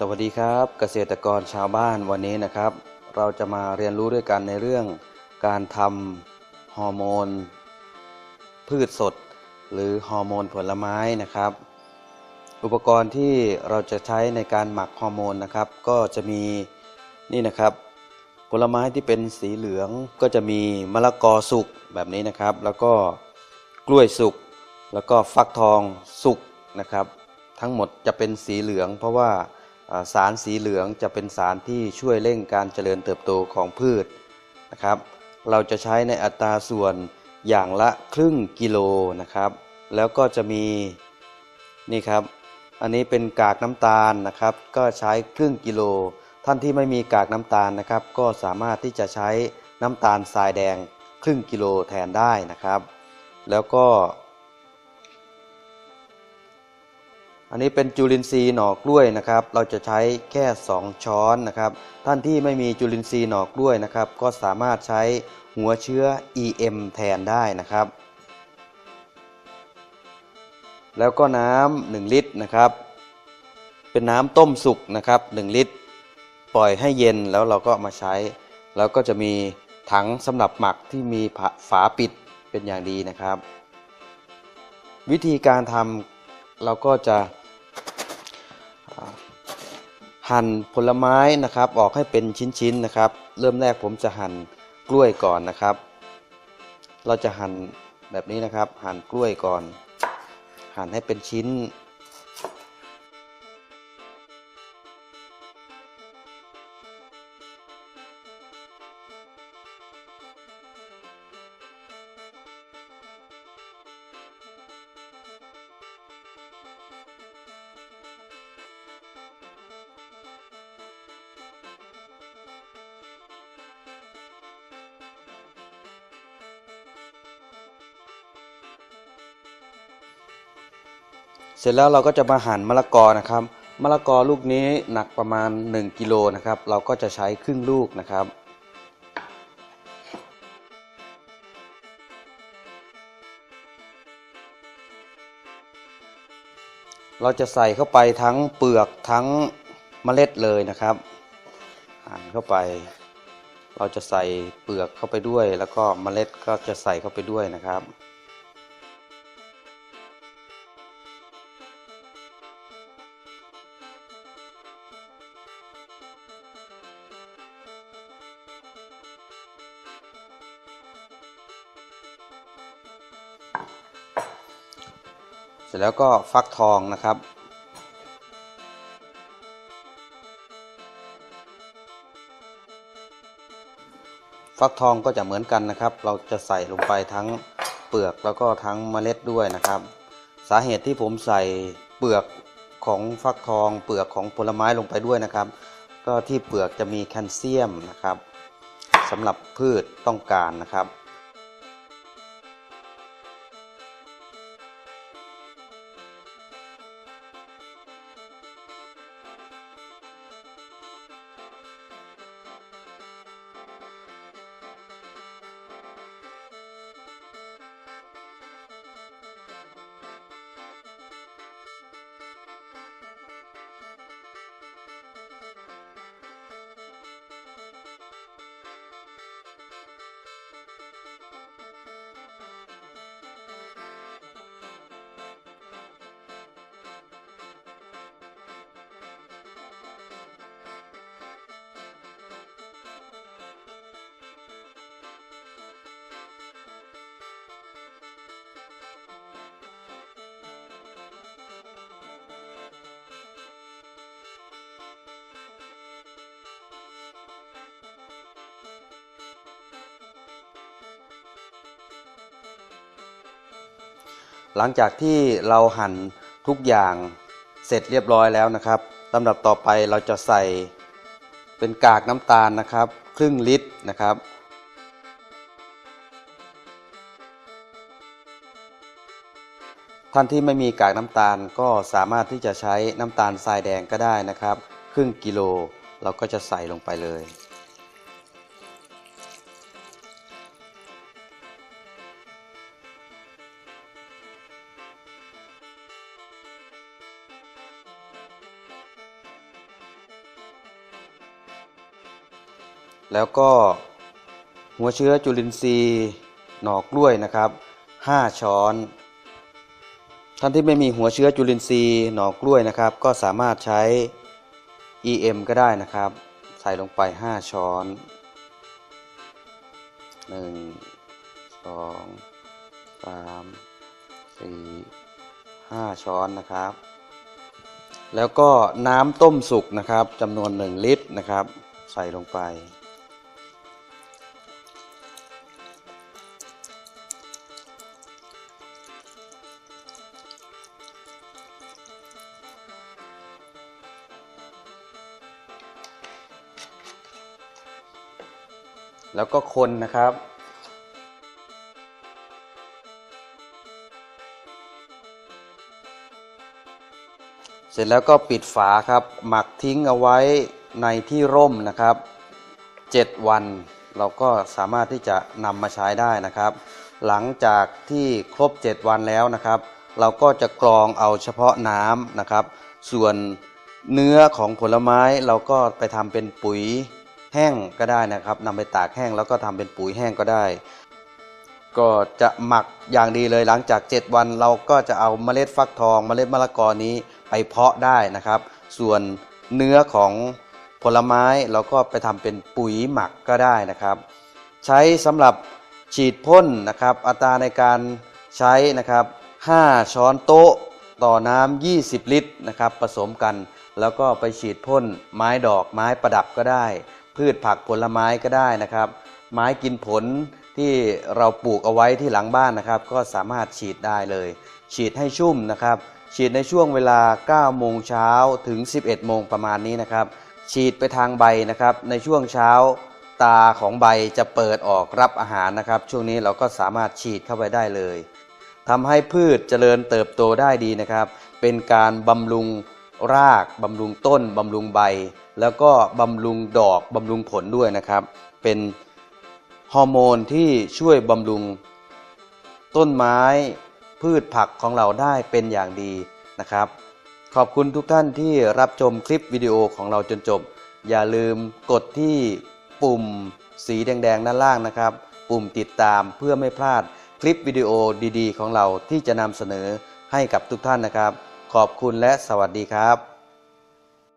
สวัสดีครับเกษตรกรชาวบ้านวันนี้นะครับ เราจะมาเรียนรู้ด้วยกันในเรื่องการทำฮอร์โมน พืชสด หรือฮอร์โมนผลไม้นะครับ อุปกรณ์ที่เราจะใช้ในการหมักฮอร์โมนนะครับ ก็จะมีนี่นะครับ ผลไม้ที่เป็นสีเหลืองก็จะมีมะละกอสุกแบบนี้นะครับ แล้วก็กล้วยสุกแล้วก็ฟักทองสุกนะครับ ทั้งหมดจะเป็นสีเหลืองเพราะว่า สารสีเหลืองจะเป็นสารที่ช่วยเร่งการเจริญเติบโตของพืชนะครับ เราจะใช้ในอัตราส่วนอย่างละครึ่งกิโลนะครับ แล้วก็จะมีนี่ครับ อันนี้เป็นกากน้ำตาลนะครับ ก็ใช้ครึ่งกิโล ท่านที่ไม่มีกากน้ำตาลนะครับ ก็สามารถที่จะใช้น้ำตาลทรายแดงครึ่งกิโลแทนได้นะครับ แล้วก็ อันนี้เป็นจุลินทรีย์หน่อกล้วยนะครับ เราจะใช้แค่ 2 ช้อนนะครับ ท่านที่ไม่มีจุลินทรีย์หน่อกล้วยนะครับ ก็สามารถใช้หัวเชื้อ EM แทนได้นะครับ แล้วก็น้ำ1ลิตรนะครับ เป็นน้ำต้มสุกนะครับ 1 ลิตร ปล่อยให้เย็นแล้วเราก็มาใช้ แล้วก็จะมีถังสำหรับหมักที่มีฝาปิดเป็นอย่างดีนะครับ วิธีการทำ เราก็จะหั่นผลไม้นะครับออกให้เป็นชิ้นๆนะครับ เริ่มแรกผมจะหั่นกล้วยก่อนนะครับ เราจะหั่นแบบนี้นะครับ หั่นกล้วยก่อน หั่นให้เป็นชิ้น เสร็จแล้วเราก็จะมาหั่นมะละกอนะครับ มะละกอลูกนี้หนักประมาณ 1กิโลนะครับ เราก็จะใช้ครึ่งลูกนะครับเราจะใส่เข้าไปทั้งเปลือกทั้งเมล็ดเลยนะครับหั่นเข้าไป เราจะใส่เปลือกเข้าไปด้วย แล้วก็เมล็ดก็จะใส่เข้าไปด้วยนะครับ เสร็จแล้วก็ฟักทองนะครับ ฟักทองก็จะเหมือนกันนะครับ เราจะใส่ลงไปทั้งเปลือกแล้วก็ทั้งเมล็ดด้วยนะครับ สาเหตุที่ผมใส่เปลือกของฟักทอง เปลือกของผลไม้ลงไปด้วยนะครับ ก็ที่เปลือกจะมีแคลเซียมนะครับสำหรับพืชต้องการนะครับ หลังจากที่เราหั่นทุกอย่างเสร็จเรียบร้อยแล้วนะครับลำดับต่อไปเราจะใส่เป็นกากน้ำตาลนะครับ ครึ่งลิตรนะครับ ท่านที่ไม่มีกากน้ำตาลก็สามารถที่จะใช้น้ำตาลทรายแดงก็ได้นะครับ ครึ่งกิโลเราก็จะใส่ลงไปเลย แล้วก็หัวเชื้อจุลินทรีย์หนอกล้วยนะครับ 5 ช้อน ท่านที่ไม่มีหัวเชื้อจุลินทรีย์หนอกล้วยนะครับ ก็สามารถใช้ EM ก็ได้นะครับ ใส่ลงไป 5 ช้อน 1 2 3 4 5 ช้อนนะครับ แล้วก็น้ำต้มสุกนะครับจำนวน 1 ลิตรนะครับ ใส่ลงไป แล้วก็คนนะครับ เสร็จแล้วก็ปิดฝาครับ หมักทิ้งเอาไว้ในที่ร่มนะครับ 7 วัน เราก็สามารถที่จะนำมาใช้ได้นะครับ หลังจากที่ครบ 7 วันแล้วนะครับ เราก็จะกรองเอาเฉพาะน้ำนะครับ ส่วนเนื้อของผลไม้เราก็ไปทำเป็นปุ๋ย แห้งก็ได้นะครับนำไปตากแห้งแล้วก็ทำเป็นปุ๋ยแห้งก็ได้ ก็จะหมักอย่างดีเลยหลังจาก 7 วันเราก็จะเอาเมล็ดฟักทอง เมล็ดมะละกอนี้ไปเพาะได้นะครับ ส่วนเนื้อของผลไม้เราก็ไปทำเป็นปุ๋ยหมักก็ได้นะครับ ใช้สำหรับฉีดพ่นนะครับ อัตราในการใช้นะครับ 5 ช้อนโต๊ะต่อน้ำ 20 ลิตรนะครับ ผสมกัน แล้วก็ไปฉีดพ่นไม้ดอกไม้ประดับก็ได้ พืชผักผลไม้ก็ได้นะครับ ไม้กินผลที่เราปลูกเอาไว้ที่หลังบ้านนะครับ ก็สามารถฉีดได้เลย ฉีดให้ชุ่มนะครับ ฉีดในช่วงเวลา 9 โมงเช้าถึง 11 โมงประมาณนี้นะครับ ฉีดไปทางใบนะครับ ในช่วงเช้าตาของใบจะเปิดออกรับอาหารนะครับ ช่วงนี้เราก็สามารถฉีดเข้าไปได้เลยทำให้พืชเจริญเติบโตได้ดีนะครับ เป็นการบำรุงรากบำรุงต้นบำรุงใบ แล้วก็บำรุงดอกบำรุงผลด้วยนะครับ เป็นฮอร์โมนที่ช่วยบำรุงต้นไม้พืชผักของเราได้เป็นอย่างดีนะครับ ขอบคุณทุกท่านที่รับชมคลิปวิดีโอของเราจนจบ อย่าลืมกดที่ปุ่มสีแดงๆด้านล่างนะครับ ปุ่มติดตามเพื่อไม่พลาดคลิปวิดีโอดีๆ ของเราที่จะนำเสนอให้กับทุกท่านนะครับ ขอบคุณและสวัสดีครับ